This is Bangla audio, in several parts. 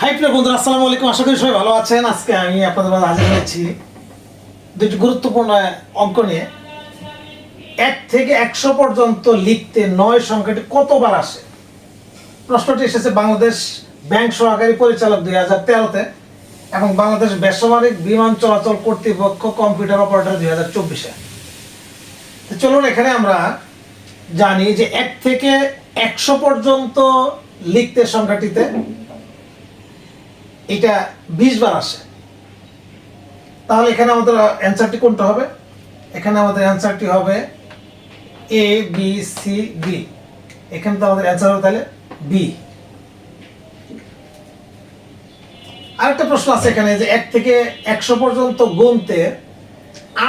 হাই প্রিয় বন্ধুরা, আসসালামু আলাইকুম। আশা করি সবাই ভালো আছেন। আজকে আমি আপনাদের মাঝে হাজির হয়েছি দুটি গুরুত্বপূর্ণ অঙ্ক নিয়ে। এক থেকে একশো পর্যন্ত লিখতে নয় সংখ্যাটি কতবার আসে? প্রশ্নটি এসেছে বাংলাদেশ ব্যাংক সহকারী পরিচালক দুই হাজার তেরোতে এবং বাংলাদেশ বেসামরিক বিমান চলাচল কর্তৃপক্ষ কম্পিউটার অপারেটর দুই হাজার চব্বিশে। চলুন, এখানে আমরা জানি যে এক থেকে একশো পর্যন্ত লিখতে সংখ্যাটিতে এটা বিশ বার আসে। তাহলে এখানে আমাদের অ্যান্সারটি কোনটা হবে? এখানে আমাদের অ্যান্সারটি হবে এ বি সি ডি এখানে তো আমাদের অ্যান্সার হবে তাহলে বি আরেকটা প্রশ্ন আছে এখানে যে এক থেকে একশো পর্যন্ত গুনতে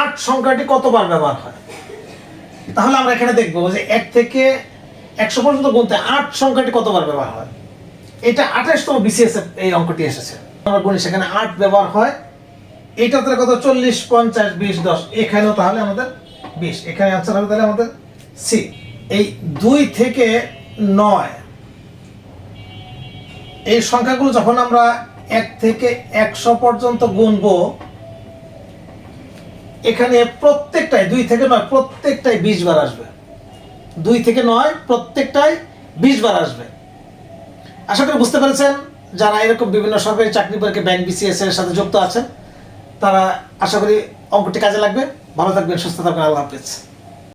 আট সংখ্যাটি কতবার ব্যবহার হয়? তাহলে আমরা এখানে দেখব যে এক থেকে একশো পর্যন্ত গুনতে আট সংখ্যাটি কতবার ব্যবহার হয়? এটা আঠাশতম বিসিএস এই অঙ্কটি এসেছে। আমরা গুনি, সেখানে আট ব্যবহার হয়। এইটাতে কত? চল্লিশ, পঞ্চাশ, বিশ, দশ। এখানেও তাহলে আমাদের বিশ। এখানে আনসার হবে তাহলে আমাদের সি এই দুই থেকে নয়। এই সংখ্যাগুলো যখন আমরা এক থেকে একশো পর্যন্ত গুনবো, এখানে প্রত্যেকটাই দুই থেকে নয়, প্রত্যেকটাই বিশ বার আসবে। দুই থেকে নয়, প্রত্যেকটাই বিশ বার আসবে। আশা করি বুঝতে পেরেছেন যারা এরকম বিভিন্ন সরকারি চাকরি পরীক্ষা ব্যাংক বিসিএস এর সাথে যুক্ত আছেন, তারা আশা করি অঙ্কটি কাজে লাগবে। ভালো থাকবেন, সুস্থ থাকবেন, আল্লাহ হাফিজ।